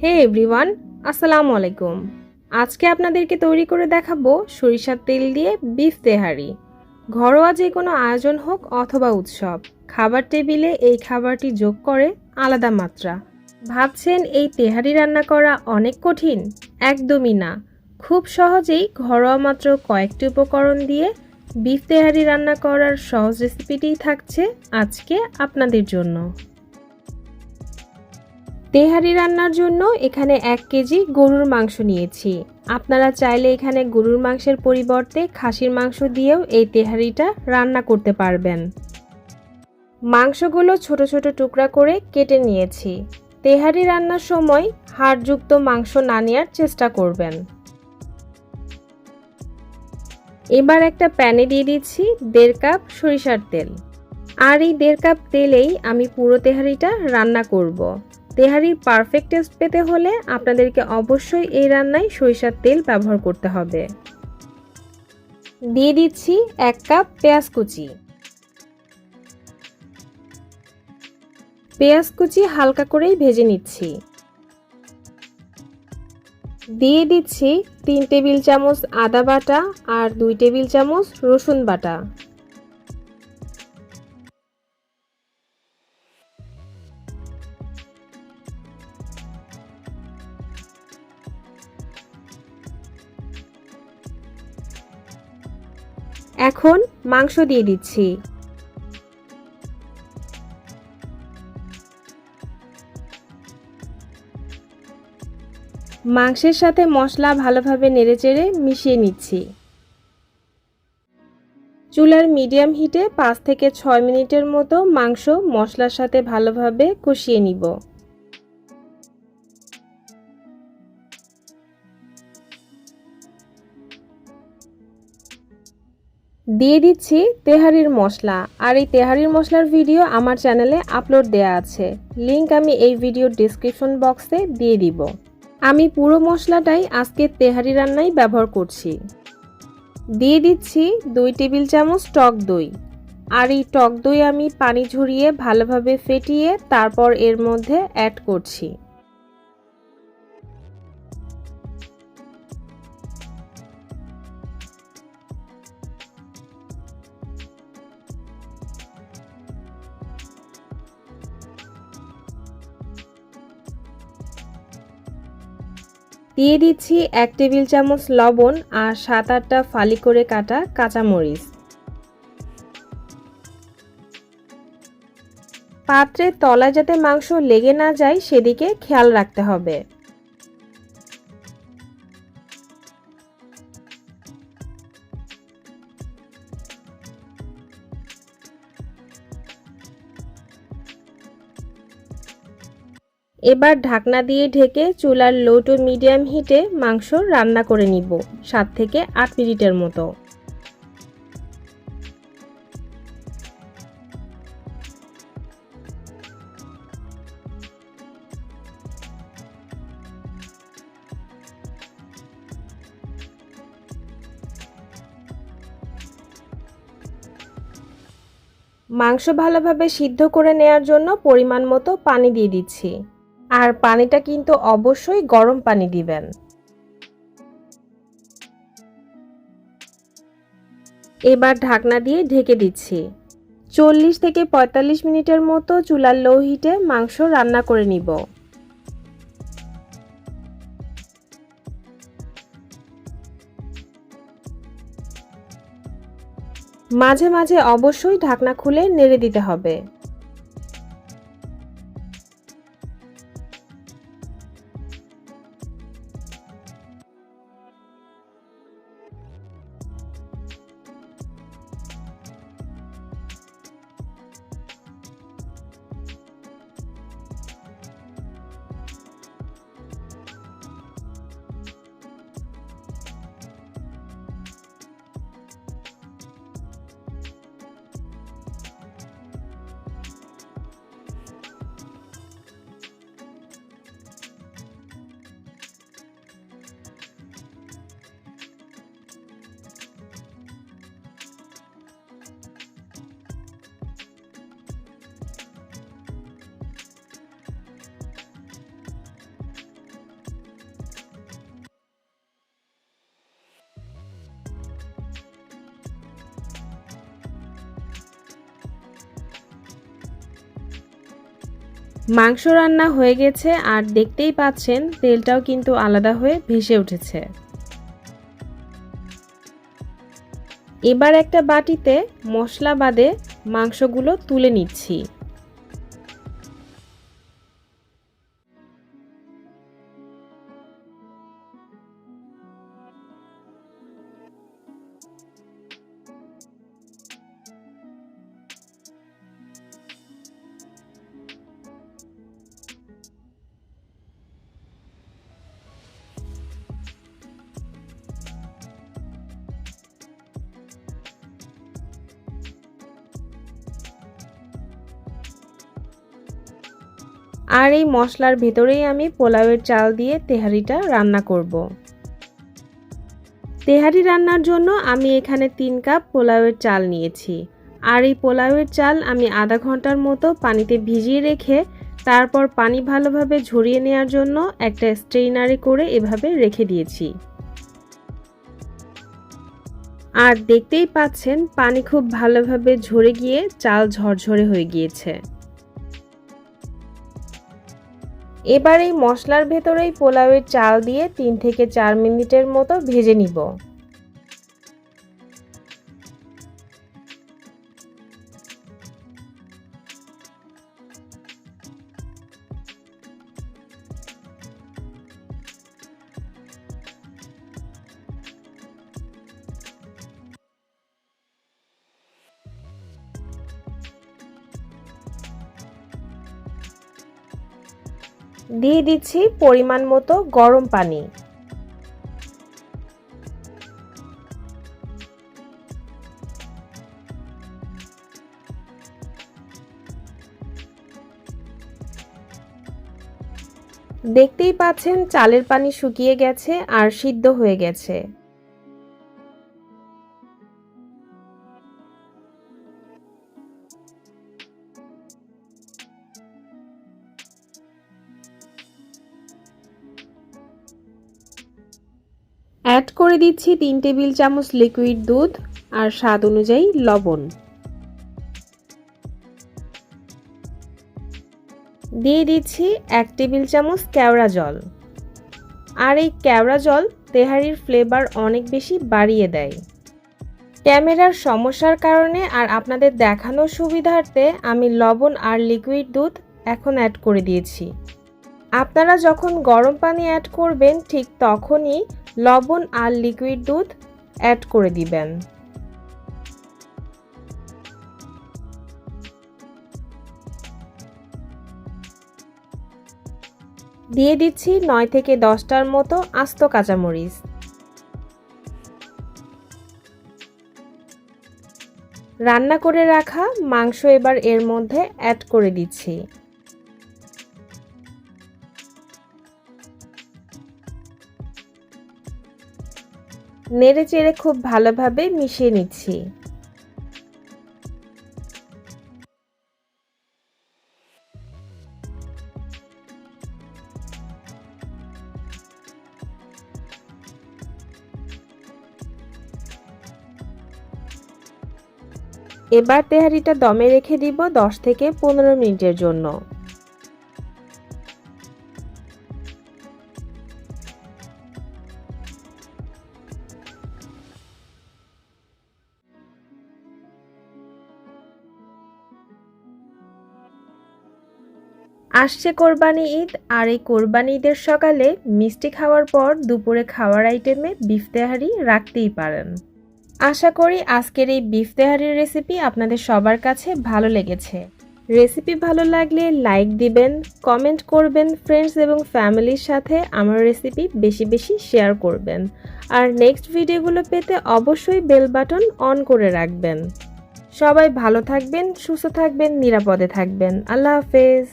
হে everyone, আসসালামু আলাইকুম। আজকে আপনাদেরকে তৈরি করে দেখাবো সরিষার তেল দিয়ে বিফ তেহারি। ঘরোয়া যে কোনো আয়োজন হোক অথবা উৎসব, খাবার টেবিলে এই খাবারটি যোগ করে আলাদা মাত্রা। ভাবছেন এই তেহারি রান্না করা অনেক কঠিন? একদমই না। খুব সহজেই ঘরোয়া মাত্র কয়েকটি উপকরণ দিয়ে বিফ তেহারি রান্না করার সহজ রেসিপিটিই থাকছে আজকে আপনাদের জন্য। তেহারি রান্নার জন্য এখানে এক কেজি গরুর মাংস নিয়েছি। আপনারা চাইলে এখানে গরুর মাংসের পরিবর্তে খাসির মাংস দিয়েও এই তেহারিটা রান্না করতে পারবেন। মাংসগুলো ছোট ছোট টুকরা করে কেটে নিয়েছি। তেহারি রান্নার সময় হাড়যুক্ত মাংস না নেওয়ার চেষ্টা করবেন। এবার একটা প্যানে দিয়ে দিচ্ছি দেড় কাপ সরিষার তেল। আর এই দেড় কাপ তেলেই আমি পুরো তেহারিটা রান্না করব। তেহারির পারফেক্ট টেস্ট পেতে হলে আপনাদেরকে অবশ্যই এই রান্নায় সরিষার তেল ব্যবহার করতে হবে। দিয়ে দিচ্ছি এক কাপ পেঁয়াজ কুচি। পেঁয়াজ কুচি হালকা করেই ভেজে নিচ্ছি। দিয়ে দিচ্ছি তিন টেবিল চামচ আদা বাটা আর দুই টেবিল চামচ রসুন বাটা। এখন মাংস দিয়ে দিচ্ছি। মাংসের সাথে মশলা ভালোভাবে নেড়েচেড়ে মিশিয়ে নিচ্ছি। চুলার মিডিয়াম হিটে পাঁচ থেকে ছয় মিনিটের মতো মাংস মশলার সাথে ভালোভাবে কষিয়ে নিব। দিয়ে দিচ্ছি তেহারির মশলা। আর এই তেহারির মশলার ভিডিও আমার চ্যানেলে আপলোড দেয়া আছে। লিংক আমি এই ভিডিওর ডিসক্রিপশন বক্সে দিয়ে দিব। আমি পুরো মশলাটাই আজকে তেহারি রান্নায় ব্যবহার করছি। দিয়ে দিচ্ছি দুই টেবিল চামচ টক দই। আর এই টক দই আমি পানি ঝরিয়ে ভালোভাবে ফেটিয়ে তারপর এর মধ্যে অ্যাড করছি। দিয়ে দিচ্ছি এক টেবিল চামচ লবণ আর সাত আটটা ফালি করে কাটা কাঁচামরিচ। পাত্রে তলায় যাতে মাংস লেগে না যায়, সেদিকে খেয়াল রাখতে হবে। এবার ঢাকনা দিয়ে ঢেকে চুলার লো টু মিডিয়াম হিটে মাংস রান্না করে নিব, সাত থেকে আট মিনিটের মতো। মাংস ভালোভাবে সিদ্ধ করে নেয়ার জন্য পরিমাণ মতো পানি দিয়ে দিচ্ছি। আর পানিটা কিন্তু অবশ্যই গরম পানি দিবেন। এবার ঢাকনা দিয়ে ঢেকে দিচ্ছি। চল্লিশ থেকে পঁয়তাল্লিশ মিনিটের মতো চুলার লো হিটে মাংস রান্না করে নিব। মাঝে মাঝে অবশ্যই ঢাকনা খুলে নেড়ে দিতে হবে। মাংস রান্না হয়ে গেছে আর দেখতেই পাচ্ছেন তেলটাও কিন্তু আলাদা হয়ে ভেসে উঠেছে। এবার একটা বাটিতে মশলা বাদে মাংসগুলো তুলে নিচ্ছি। আর এই মশলার ভেতরেই আমি পোলাওয়ের চাল দিয়ে তেহারিটা রান্না করব। তেহারি রান্নার জন্য আমি এখানে তিন কাপ পোলাওয়ের চাল নিয়েছি। আর এই পোলাওয়ের চাল আমি আধা ঘণ্টার মতো পানিতে ভিজিয়ে রেখে তারপর পানি ভালোভাবে ঝরিয়ে নেওয়ার জন্য একটা স্ট্রেইনারে করে এভাবে রেখে দিয়েছি। আর দেখতেই পাচ্ছেন পানি খুব ভালোভাবে ঝরে গিয়ে চাল ঝরঝরে হয়ে গিয়েছে। এবার এই মশলার ভেতরেই পোলাওয়ের চাল দিয়ে তিন থেকে চার মিনিটের মতো ভেজে নিব। দিয়ে দিচ্ছি পরিমাণ মতো গরম পানি। দেখতেই পাচ্ছেন চালের পানি শুকিয়ে গেছে আর সিদ্ধ হয়ে গেছে। অ্যাড করে দিচ্ছি তিন টেবিল চামচ লিকুইড দুধ আর স্বাদ অনুযায়ী লবণ। দিয়ে দিচ্ছি এক টেবিল চামচ কেওড়া জল। আর এই কেওড়া জল তেহারির ফ্লেভার অনেক বেশি বাড়িয়ে দেয়। ক্যামেরার সমস্যার কারণে আর আপনাদের দেখানোর সুবিধার্থে আমি লবণ আর লিকুইড দুধ এখন অ্যাড করে দিয়েছি। আপনারা যখন গরম পানি অ্যাড করবেন ঠিক তখনই লবণ আর লিকুইড দুধ অ্যাড করে দিবেন। দিয়ে দিচ্ছি নয় থেকে দশটার মতো আস্ত কাঁচামরিচ। রান্না করে রাখা মাংস এবার এর মধ্যে অ্যাড করে দিচ্ছি। নেড়ে চেড়ে খুব ভালোভাবে মিশিয়ে নিচ্ছি। এবার তেহারিটা দমে রেখে দিব দশ থেকে পনেরো মিনিটের জন্য। আসছে কোরবানি ঈদ আর এই কোরবানি ঈদের সকালে মিষ্টি খাওয়ার পর দুপুরে খাওয়ার আইটেমে বিফ তেহারি রাখতেই পারেন। আশা করি আজকের এই বিফ তেহারির রেসিপি আপনাদের সবার কাছে ভালো লেগেছে। রেসিপি ভালো লাগলে লাইক দিবেন, কমেন্ট করবেন ফ্রেন্ডস এবং ফ্যামিলির সাথে আমার রেসিপি বেশি বেশি শেয়ার করবেন। আর নেক্সট ভিডিওগুলো পেতে অবশ্যই বেল বাটন অন করে রাখবেন। সবাই ভালো থাকবেন, সুস্থ থাকবেন, নিরাপদে থাকবেন। আল্লাহ হাফেজ।